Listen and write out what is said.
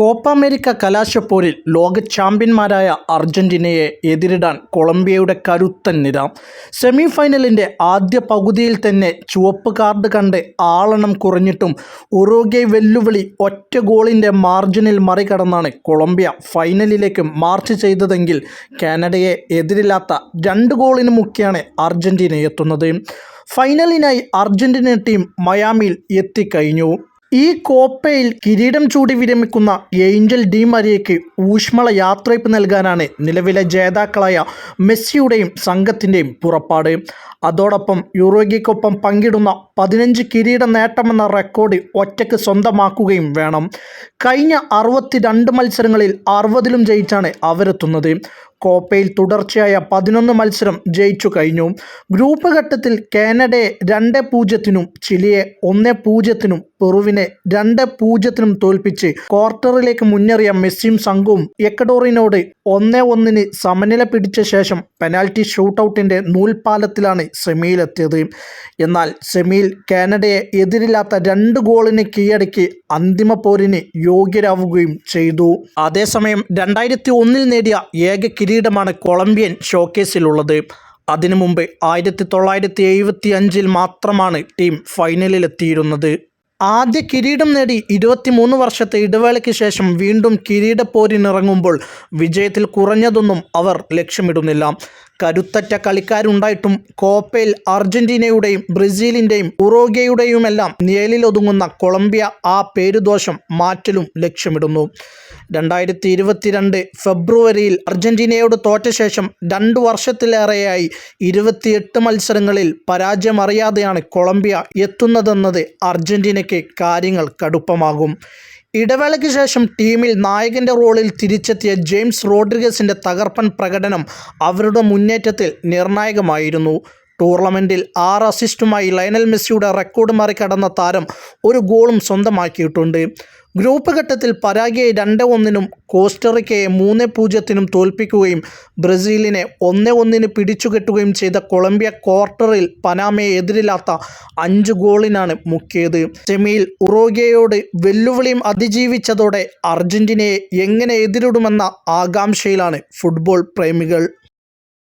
Copa America കലാശപ്പോരിൽ ലോക ചാമ്പ്യന്മാരായ അർജന്റീനയെ എതിരിടാൻ കൊളംബിയയുടെ കരുത്തൻ നിര. സെമി ഫൈനലിന്റെ ആദ്യ പകുതിയിൽ തന്നെ ചുവപ്പ് കാർഡ് കണ്ട് ആളണം കുറഞ്ഞിട്ടും ഉറുഗ്വെ വെല്ലുവിളി ഒറ്റ ഗോളിന്റെ മാർജിനിൽ മറികടന്നാണ് കൊളംബിയ ഫൈനലിലേക്ക് മാർച്ച് ചെയ്തതെങ്കിൽ കാനഡയെ എതിരില്ലാത്ത രണ്ട് ഗോളിന് മുക്കിയാണ് അർജന്റീന എത്തുന്നത്. ഫൈനലിനായി അർജന്റീന ടീം മയാമിയിൽ എത്തിക്കഴിഞ്ഞു. ഈ കോപ്പയിൽ കിരീടം ചൂടി വിരമിക്കുന്ന ഏഞ്ചൽ ഡി മരിയയ്ക്ക് ഊഷ്മള യാത്രയപ്പ് നൽകാനാണ് നിലവിലെ ജേതാക്കളായ മെസ്സിയുടെയും സംഘത്തിന്റെയും പുറപ്പാട്. അതോടൊപ്പം യൂറോയ്ക്കൊപ്പം പങ്കിടുന്ന പതിനഞ്ച് കിരീട നേട്ടമെന്ന റെക്കോർഡ് ഒറ്റയ്ക്ക് സ്വന്തമാക്കുകയും വേണം. കഴിഞ്ഞ അറുപത്തിരണ്ട് മത്സരങ്ങളിൽ അറുപതിലും ജയിച്ചാണ് അവരെത്തുന്നത്. കോപ്പയിൽ തുടർച്ചയായ പതിനൊന്ന് മത്സരം ജയിച്ചു കഴിഞ്ഞു. ഗ്രൂപ്പ് ഘട്ടത്തിൽ കാനഡയെ രണ്ട് പൂജ്യത്തിനും ചിലിയെ ഒന്ന് പൂജ്യത്തിനും പെറുവിനെ രണ്ട് പൂജ്യത്തിനും തോൽപ്പിച്ച് ക്വാർട്ടറിലേക്ക് മുന്നേറിയ മെസ്സിയും സംഘവും എക്കഡോറിനോട് ഒന്ന് ഒന്നിന് സമനില പിടിച്ച ശേഷം പെനാൽറ്റി ഷൂട്ടൗട്ടിന്റെ നൂൽപാലത്തിലാണ് സെമിയിലെത്തിയത്. എന്നാൽ സെമിയിൽ കാനഡയെ എതിരില്ലാത്ത രണ്ട് ഗോളിന് കീഴടക്കി അന്തിമ പോരിന് യോഗ്യരാവുകയും ചെയ്തു. അതേസമയം രണ്ടായിരത്തി ഒന്നിൽ നേടിയ ഏക കിരീടമാണ് കൊളംബിയൻ ഷോക്കേസിലുള്ളത്. അതിനു മുമ്പ് ആയിരത്തി തൊള്ളായിരത്തി എഴുപത്തി അഞ്ചിൽ മാത്രമാണ് ടീം ഫൈനലിലെത്തിയിരുന്നത്. ആദ്യ കിരീടം നേടി ഇരുപത്തിമൂന്ന് വർഷത്തെ ഇടവേളയ്ക്ക് ശേഷം വീണ്ടും കിരീടപ്പോരിനിറങ്ങുമ്പോൾ വിജയത്തിൽ കുറഞ്ഞതൊന്നും അവർ ലക്ഷ്യമിടുന്നില്ല. കരുത്തറ്റ കളിക്കാരുണ്ടായിട്ടും കോപ്പയിൽ അർജന്റീനയുടെയും ബ്രസീലിന്റെയും ഉറോഗയുടെയുമെല്ലാം നിഴലിലൊതുങ്ങുന്ന കൊളംബിയ ആ പേരുദോഷം മാറ്റലും ലക്ഷ്യമിടുന്നു. രണ്ടായിരത്തി ഇരുപത്തിരണ്ട് ഫെബ്രുവരിയിൽ അർജന്റീനയോട് തോറ്റ ശേഷം രണ്ട് വർഷത്തിലേറെയായി ഇരുപത്തിയെട്ട് മത്സരങ്ങളിൽ പരാജയമറിയാതെയാണ് കൊളംബിയ എത്തുന്നതെന്നത് അർജന്റീനയ്ക്ക് കാര്യങ്ങൾ കടുപ്പമാകും. ഇടവേളയ്ക്ക് ശേഷം ടീമിൽ നായകന്റെ റോളിൽ തിരിച്ചെത്തിയ ജെയിംസ് റോഡ്രിഗസിന്റെ തകർപ്പൻ പ്രകടനം അവരുടെ മുന്നേറ്റത്തിൽ നിർണായകമായിരുന്നു. ടൂർണമെന്റിൽ ആറ് അസിസ്റ്റുമായി ലയനൽ മെസ്സിയുടെ റെക്കോർഡ് മറികടന്ന താരം ഒരു ഗോളും സ്വന്തമാക്കിയിട്ടുണ്ട്. ഗ്രൂപ്പ് ഘട്ടത്തിൽ പരാഗയെ രണ്ട് ഒന്നിനും കോസ്റ്ററിക്കയെ മൂന്ന് പൂജ്യത്തിനും തോൽപ്പിക്കുകയും ബ്രസീലിനെ ഒന്ന് ഒന്നിന് പിടിച്ചുകെട്ടുകയും ചെയ്ത കൊളംബിയ ക്വാർട്ടറിൽ പനാമയെ എതിരില്ലാത്ത അഞ്ച് ഗോളിനാണ് മുക്കിയത്. സെമിയിൽ ഉറോഗയോട് വെല്ലുവിളിയും അതിജീവിച്ചതോടെ അർജന്റീനയെ എങ്ങനെ എതിരിടുമെന്ന ആകാംക്ഷയിലാണ് ഫുട്ബോൾ പ്രേമികൾ.